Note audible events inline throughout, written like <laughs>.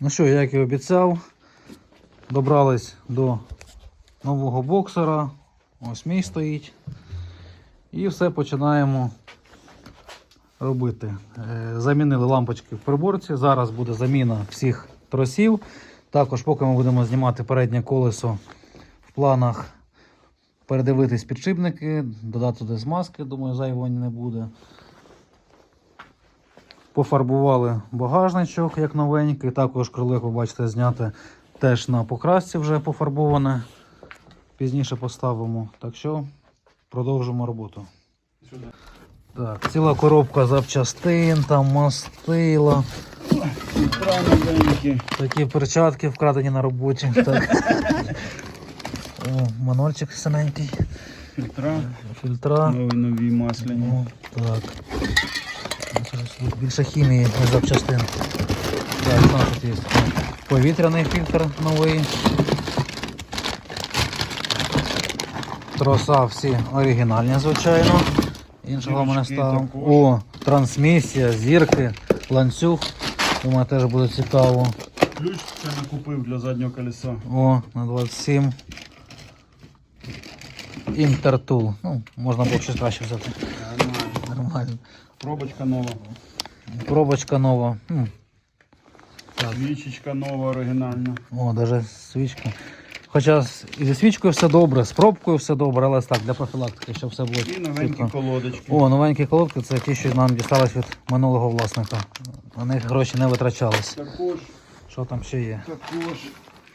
Ну що, як і обіцяв, добрались до нового боксера. Ось мій стоїть. І все починаємо робити. Е, Замінили лампочки в приборці. Зараз буде заміна всіх тросів. Також, поки ми будемо знімати переднє колесо в планах передивитись підшипники, додати туди змазки, думаю, зайвого не буде. Пофарбували багажничок як новенький. Також крило, як ви бачите, зняте теж на покрасці вже пофарбоване. Пізніше поставимо. Так що продовжимо роботу. Так, ціла коробка запчастин, там мастила, такі перчатки вкрадені на роботі. Так. О, манольчик синенький, Фільтра. фільтра. Нові нові масляні. Ну, так. Тут Більше хімії, не запчастин. Так, у нас тут є? Повітряний фільтр новий. Троса всі оригінальні, звичайно. Іншого ми не Зірочки О, трансмісія, зірки, ланцюг. Думаю, теж буде цікаво. Ключ це накупив для заднього колеса. О, на 27. Інтертул. Ну, можна було щось краще взяти. Нормально. Пробочка нова. Пробочка нова. М. Свічечка нова, оригінальна. О, даже свічка. Хоча з- і зі свічкою все добре, з пробкою все добре, але так, для профілактики, щоб все було. І новенькі чітко. колодочки. О, новенькі колодки це ті, що нам дістались від минулого власника. На них гроші не витрачались. Також, Що там ще є? також.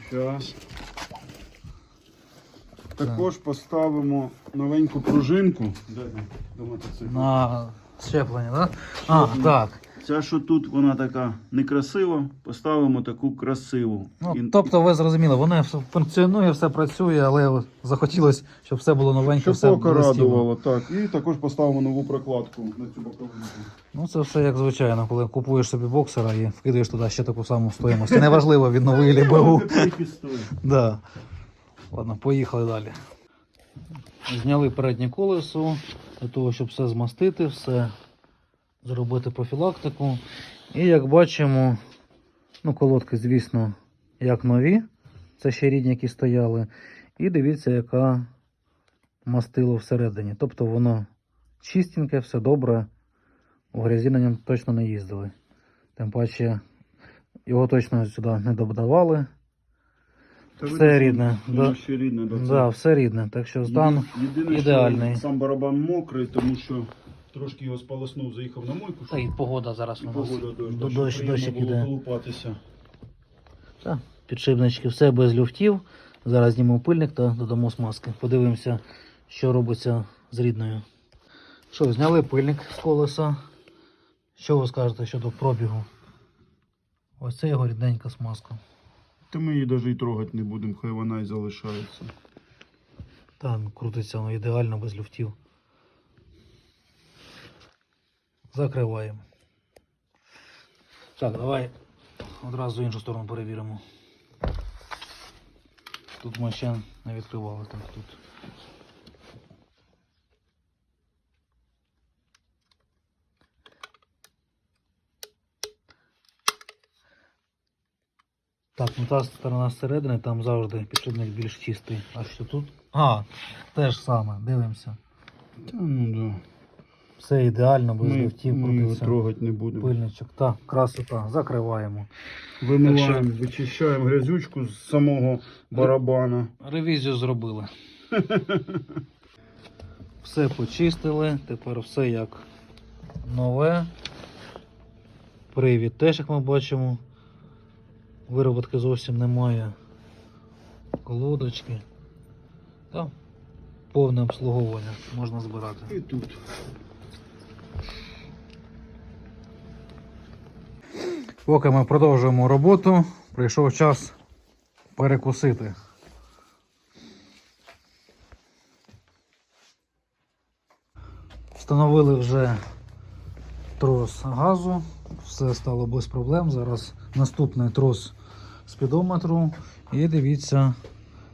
Щас. Також поставимо новеньку пружинку. Де? До мотоцикла. На щеплення, так? А, так. Ця, що тут вона така некрасива, поставимо таку красиву. Ну, І- тобто ви зрозуміли, воно все функціонує, все працює, але захотілося, щоб все було новеньке, Щоб все око блистіло. радувало, так. І також поставимо нову прокладку на цю боковинку. Ну, це все як звичайно, коли купуєш собі боксера і вкидаєш туди ще таку саму стоїмость. Неважливо, від новий чи БУ. Припістує. Да. Ладно, поїхали далі. Зняли переднє колесо для того, щоб все змастити, все зробити профілактику. І як бачимо, ну, колодки, звісно, як нові. Це ще рідні, які стояли. І дивіться, яка мастило всередині. Тобто воно чистеньке, все добре. У грязі на ньому точно не їздили. Тим паче його точно сюди не додавали. Та Все рідне, да. ще рідне до Да, все рідне. Так що стан Єдине, ідеальний. Що сам барабан мокрий, тому що трошки його сполоснув, заїхав на мойку. Та й погода зараз і у нас. погода дощ, Дощ, було іде. колупатися. Так, підшипнички, все без люфтів. Зараз знімемо пильник та додамо смазки. Подивимося, що робиться з рідною. Що, зняли пильник з колеса. Що ви скажете щодо пробігу? Ось це його рідненька смазка. Та ми її навіть і трогати не будемо, хай вона і залишається. Та ну, крутиться воно ідеально без люфтів. Закриваємо. Так, давай одразу іншу сторону перевіримо. Тут ми ще не відкривали. Так, тут. Так, ну та сторона зсередини, там завжди підшипник більш чистий. А що тут? А, те ж саме, дивимося. Та ну да. Все ідеально, без Ми, люфтів ми його крутиться. трогати не будемо. Пильничок. Так, красота. Закриваємо. Вимиваємо, вичищаємо грязючку з самого барабана. Ревізію зробили. <laughs> все почистили, тепер все як нове. Привід теж, як ми бачимо. Вироботки зовсім немає. Колодочки. Та повне обслуговування можна збирати. І тут. Поки ми продовжуємо роботу, прийшов час перекусити. Встановили вже трос газу, все стало без проблем. Зараз наступний трос спідометру. І дивіться,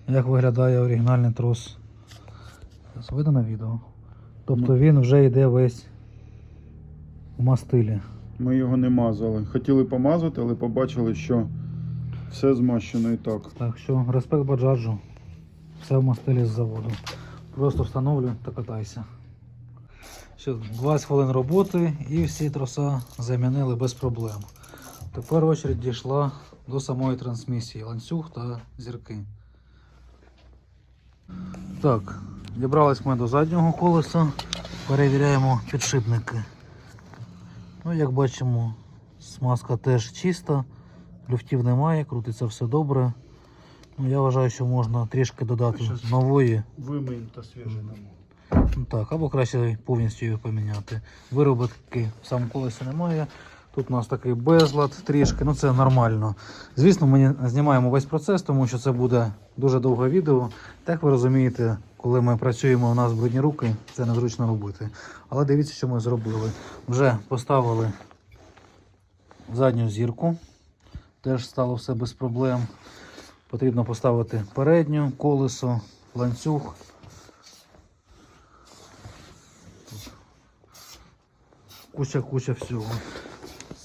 як виглядає оригінальний трос. Зараз видно на відео. Тобто він вже йде весь в мастилі. Ми його не мазали. Хотіли помазати, але побачили, що Все змащено і так. Так що респект баджаджу. Все в мастилі з заводу. Просто встановлюй та катайся. Ще 20 хвилин роботи і всі троса замінили без проблем. Тепер очередь дійшла до самої трансмісії, ланцюг та зірки. Так, дібрались ми до заднього колеса, перевіряємо підшипники. Ну, як бачимо, смазка теж чиста, люфтів немає, крутиться все добре. Ну, я вважаю, що можна трішки додати Щас. нової, Вимиємо та свіженемо. ну, так, або краще повністю її поміняти. Виробітки в самому колесі немає. Тут у нас такий безлад трішки, ну це нормально. Звісно, ми знімаємо весь процес, тому що це буде дуже довге відео. Так ви розумієте, коли ми працюємо, у нас брудні руки, це незручно робити. Але дивіться, що ми зробили. Вже поставили задню зірку, теж стало все без проблем. Потрібно поставити передню колесо, ланцюг. Куча-куча всього.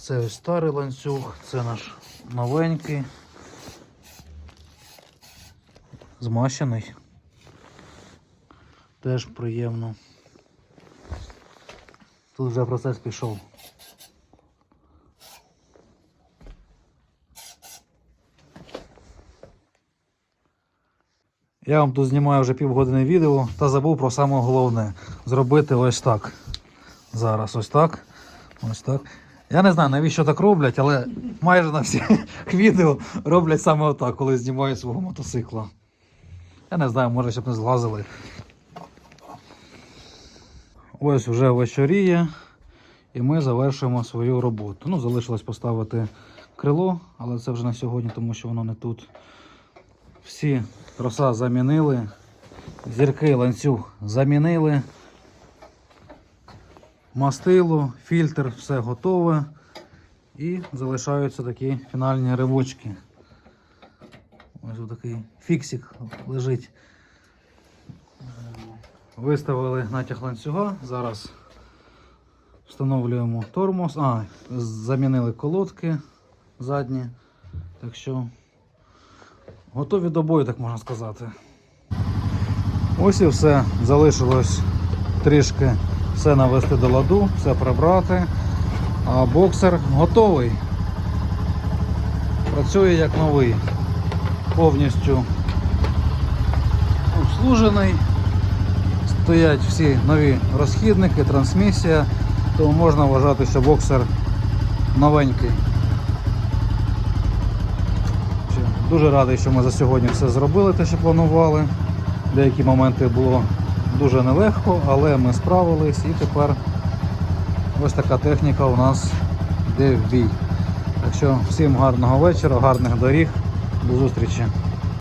Це ось старий ланцюг, це наш новенький. Змащений. Теж приємно. Тут вже процес пішов. Я вам тут знімаю вже півгодини відео та забув про саме головне. Зробити ось так. Зараз ось так. Ось так. Я не знаю, навіщо так роблять, але майже на всіх <laughs> відео роблять саме отак, коли знімають свого мотоцикла. Я не знаю, може щоб не злазили. Ось вже вечоріє, і ми завершуємо свою роботу. Ну, залишилось поставити крило, але це вже на сьогодні, тому що воно не тут. Всі троса замінили, зірки, ланцюг замінили. Мастило, фільтр, все готове. І залишаються такі фінальні ривочки. Ось такий фіксик лежить. Виставили натяг ланцюга. Зараз встановлюємо тормоз. А, замінили колодки задні. Так що готові до бою, так можна сказати. Ось і все. Залишилось трішки все навести до ладу, все прибрати. А боксер готовий. Працює як новий. Повністю обслужений. Стоять всі нові розхідники, трансмісія, тому можна вважати, що боксер новенький. Дуже радий, що ми за сьогодні все зробили, те, що планували. Деякі моменти було дуже нелегко, але ми справились і тепер ось така техніка у нас йде в бій. Так що всім гарного вечора, гарних доріг, до зустрічі.